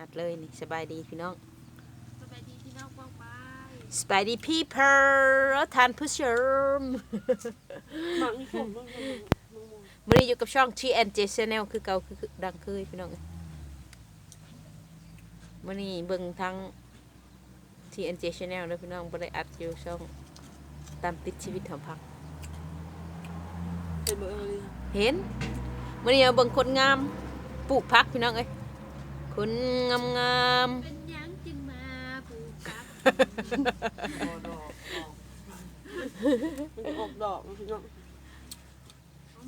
อัดเลยนี่สบายดีพี่น้องสบายดีพี่น้องป้องไปสบายดีพี่เพอร์ทานผู้ชมหมักนี่ผมมึงมึงมึงวันนี้อยู่กับช่อง TNJ Channel คือเก่าคือคือดังเคยพี่น้องวันนี้เบิ่งทั้ง TNJ Channel แล้วพี่น้องบ่ได้อัดอยู่ช่องตามติดชีวิตของพักเป็นเบอร์เลยเห็นวันนี้เอาเบิ่งคนงามปลูกพักพี่น้องเอ้ย คนงามงามเป็นหยังจึงมาปลูกกับดอกดอกมันออกดอกพี่น้อง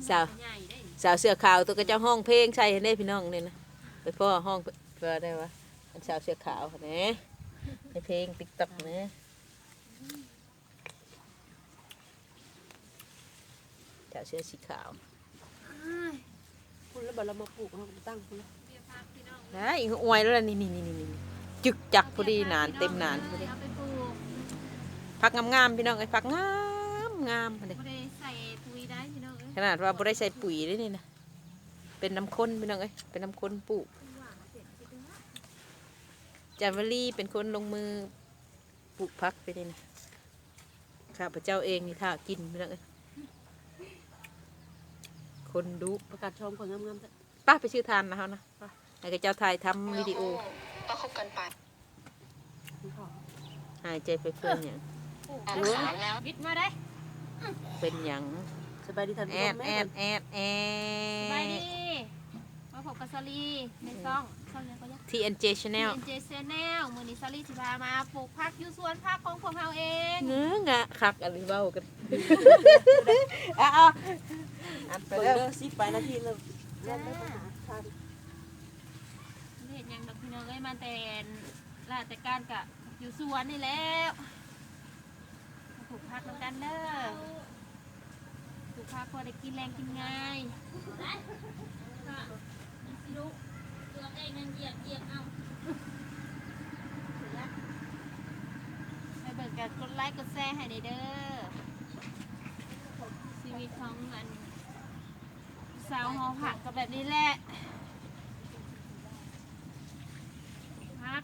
สาว ใหญ่ได้สาวเสื้อขาวตัวก็จะห้องเพลงใช่เห็นได้พี่น้องนี่นะไปพ่อห้องเพื่อได้วะอันสาวเสื้อขาวเนี่ยในเพลงติ๊กต็อกเนี่ยสาวเสื้อสีขาวอ้ายคุณแล้วบัดเรามาปลูกเราตั้งคุณแล้วเบียร์พักพี่ น้องนะอีกอวยแล้วล่ะนี่นี่นี่นี่นี่จึกจักพอดีนานเต็มนานพอดีเอาไปปลูกพักงามๆพี่น้องไอ้พักงามงามพอดีบ่ได้ใส่ปุ๋ยได้พี่น้องเอ้ยขนาดว่าบ่ได้ใส่ปุ๋ยเลยนี่นะเป็นน้ำข้นพี่น้องเอ้ยเป็นน้ำข้นปลูกจามวลีเป็นคนลงมือปลูกพักไปนี่นะข้าพเจ้าเองนี่ถ้ากินไม่ต้องเอ้ยคนดูประกาศชมคนงามๆแต่ป้าไปชื่อทานนะเขานะไป้า ให้กับเจ้าถ่ายทำวิดีโอก็คบกันไปคุณพ่อหายใจไปเพื่อนอย่างแอบสารแล้ววิทย์มาได้ เป็นอย่างสบายดีท่านแอผู้ชดมแอแม่ดแอดแอสบายดดีมาพบกับซาลีในซ่องซ่องยังก็ยัง TNJ Channel เจเซแนลมื้อนี้ซาลีสิพามาปลูกผักอยู่สวนผักของพวกเราเองเงื้องะคักอะไรเบ้ากันอะเอาอัดไปเปิดแล้วเด้อสิบไปนาทีเลยเล่นได้ปัญหาทานเฮ็ ดหยังดอกพี่น้องเอ้ยมาแต่ราชการกะอยู่สวนนี่แล้วมาปลูกผักนำกันเด้อปลูกผักพอได้กินแรงกินง่ายไปเบิกกันกดไลค์กดแชร์ให้ได้เด้อชีวิตของอันสาวหอผักก็แบบนี้แหละพัก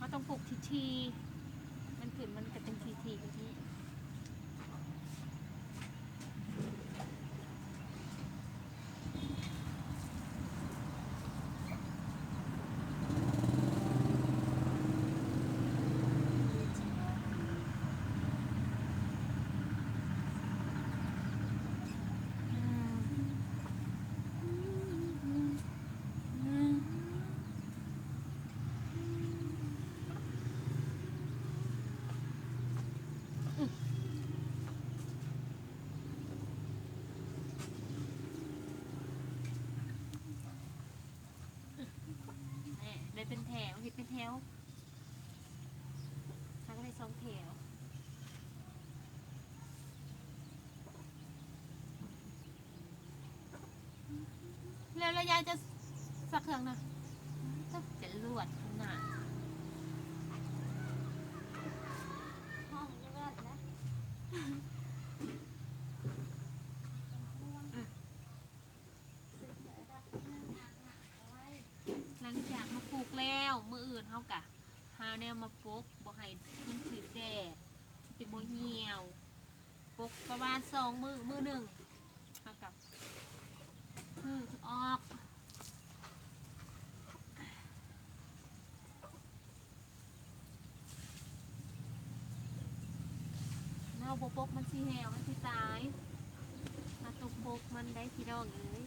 มันต้องปลูกทีทีๆมันขึ้นมันจะเป็นทีทีแบบนี้ นี่ได้ เป็นแถวเห็ดเป็นแถวทางก็ได้สองแถวแล้วระยะจะสักเครื่องนะจะจะลวดหลังจากมาปลูกแล้ว มืออื่นเขากะหาแนวมาปลูกบ่ให้มันถือแดดเป็นโมเหี่ยวปลูกประมาณสองมือมือหนึ่งเขากับมือออกเนาบปกมันสิแหวมันสิตายมาตกปกมันได้พี่น้องเอ้ย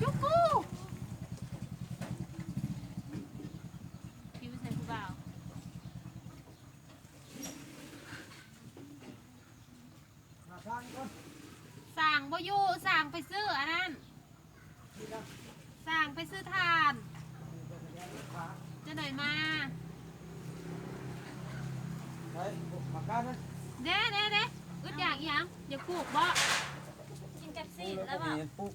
จุกกูพี่ไม่ใส่ผู้บ่าว สั่งบ่อยู่สั่ งไปซื้ออันนั้นสั่งไปซื้อทานจะหน่อยมาเฮ้ยมากันนะเด้เด้เด้อึดอยากอีหยังอย่าปลูกบ่กินกับซีดแล้วบ่นี่ปุ๊บ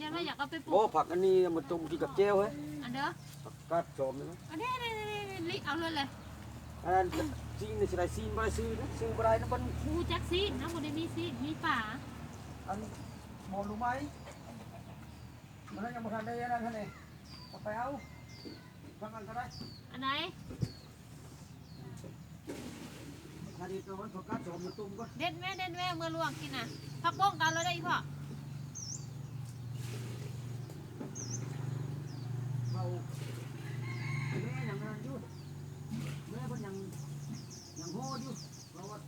ยันว่าอยากเอาไปปลูโอ้กผักอันนี้มันต้มกินกับเจียวเฮ้ยอันเด้อผักกาดโสมนะอันเด้เด้เด้เด้ลิเอาเลยเลยอันนั้นสิซีนนี่สิได้ซีนบ่ได้ซื้อนะซื้อบ่ได้นะมันกูจักซีนนะบ่ได้มีซีนมีป่า อันหมอรู้ไหมมันยังบ่ทันได้นั่นท่านนี่เอาไปเอาทำกันก็ได้อันไหนคดีตัวมันพอกัดโสมมันตุ้มก็เด็ดแม่เด็ดแม่เมื่อลวกกินน่ะพักโป้งกันแล้วได้อีพ่อเบาแม่ยังนั้นอยู่แม่เพิ่นยังยังโหดอยู่เพราะว่า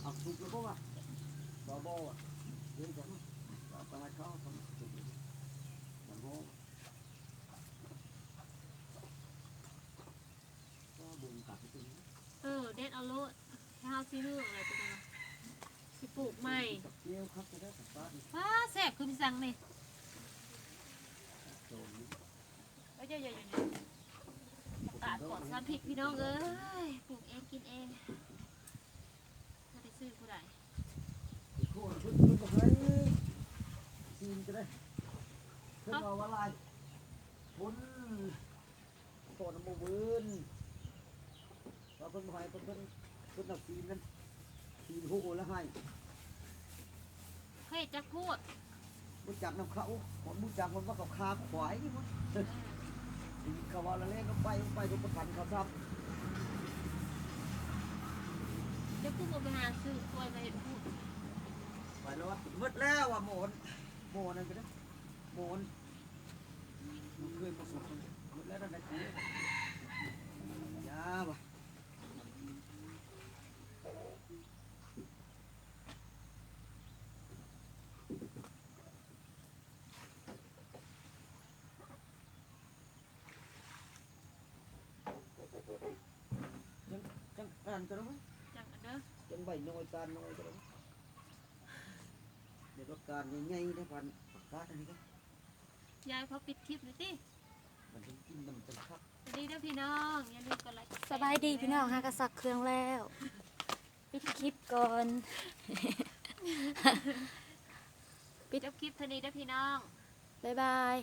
เอาสุกแล้วก็ว่าบ่บ่อะ เอาไปให้เขาทำสุกยังโหดก็บุญกัดไปตรงนี้เอเด็ดเอาโลดให้เฮาสิฮื้ออะไรตัวนั้นสิปลูกใหม่เสียวครับจะได้กลับบ้าแซ่บคือพี่สังนี่โสมนี่เอ้ยเยอะๆๆตาดปลอดสารพิษพี่น้องเอ้ยปลูกเองกินเองถ้าได้ซื้อผู้ใด โคตรพึ่งพึ่งบอกเลยซีนจะได้เพิ่งเอาว่าลายพ้นตัวน้ำมูบืน เราเพิ่งมาให้เพิ่งเพิ่งเพิ่งเอาซีนนั้นซีนหูแล้วให้เฮ้ยจักพูดมุจักน้ำเขาผมมุจักมันว่าเขาคาขวายนี่มั้งเขาว่าละเล่นก็ไปไปก็ประกันเขาทับเดี๋ยวกูบ่ไปหาซื้อกล้วยมาเห็ดพูดไปแล้ววะมืดแล้วอะโมนโมนนั่นก็ได้โมนมันเคยประสบมืดแล้วนั่นไงกูยาบ่ จังจัง การก็ได้ไหมจังอันเด้อจังใบน้อยการน้อยก็ได้เดี๋ยวก็การใหญ่ๆได้พันปากกาอันนี้ก็ยายพอปิดคลิปเลยติมันต้องกินน้ำจังคักสวัสดีเด้อพี่น้องอย่าลืมกดไลค์กดแชร์สบายดีพี่น้องฮะกระสักเครื่องแล้วปิดคลิปก่อนปิดคลิปเท่านี้เด้อพี่น้องบ๊ายบาย